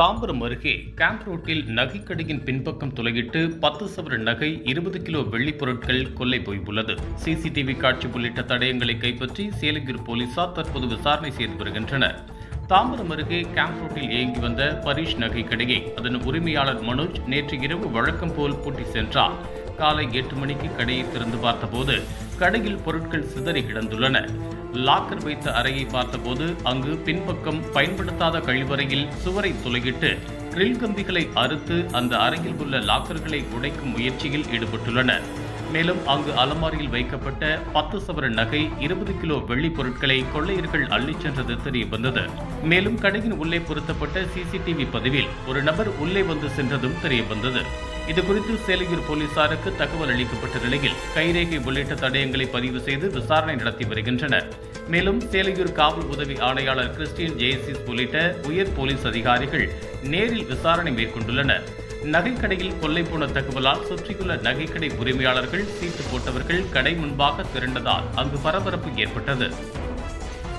தாம்பரம் அருகே கேம்ப் ரோட்டில் நகைக்கடையின் பின்பக்கம் துளையிட்டு பத்து சவர நகை இருபது கிலோ வெள்ளிப் பொருட்கள் கொள்ளை போயுள்ளது. சிசிடிவி காட்சி உள்ளிட்ட தடயங்களை கைப்பற்றி சேலகிரி போலீசார் தற்போது விசாரணை செய்து வருகின்றனர். தாம்பரம் அருகே கேம்ப் ரோட்டில் இயங்கி வந்த பரீஷ் நகை கடையை அதன் உரிமையாளர் மனோஜ் நேற்று இரவு வழக்கம் போல் பூட்டி சென்றார். காலை எட்டு மணிக்கு கடையை திறந்து பார்த்தபோது கடையில் பொருட்கள் சிதறி கிடந்துள்ளன. லாக்கர் வைத்த அறையை பார்த்தபோது அங்கு பின்பக்கம் பயன்படுத்தாத கழிவறையில் சுவரை துளையிட்டு ட்ரில் கம்பிகளை அறுத்து அந்த அறையில் உள்ள லாக்கர்களை உடைக்கும் முயற்சியில் ஈடுபட்டுள்ளனர். மேலும் அங்கு அலமாரியில் வைக்கப்பட்ட பத்து சவர நகை இருபது கிலோ வெள்ளி பொருட்களை கொள்ளையர்கள் அள்ளிச் சென்றது தெரிய வந்தது மேலும் கடையின் உள்ளே பொருத்தப்பட்ட சிசிடிவி பதிவில் ஒரு நபர் உள்ளே வந்து சென்றதும் தெரிய வந்தது இதுகுறித்து சேலையூர் போலீசாருக்கு தகவல் அளிக்கப்பட்ட நிலையில் கைரேகை உள்ளிட்ட தடயங்களை பதிவு செய்து விசாரணை நடத்தி வருகின்றனர். மேலும் சேலையூர் காவல் உதவி ஆணையாளர் கிறிஸ்டியன் ஜெயசிஸ் உள்ளிட்ட உயர் போலீஸ் அதிகாரிகள் நேரில் விசாரணை மேற்கொண்டுள்ளனர். நகைக்கடையில் கொள்ளை போன தகவலால் சுற்றியுள்ள நகைக்கடை உரிமையாளர்கள் சீட்டு போட்டவர்கள் கடை முன்பாக திரண்டதால் அங்கு பரபரப்பு ஏற்பட்டது.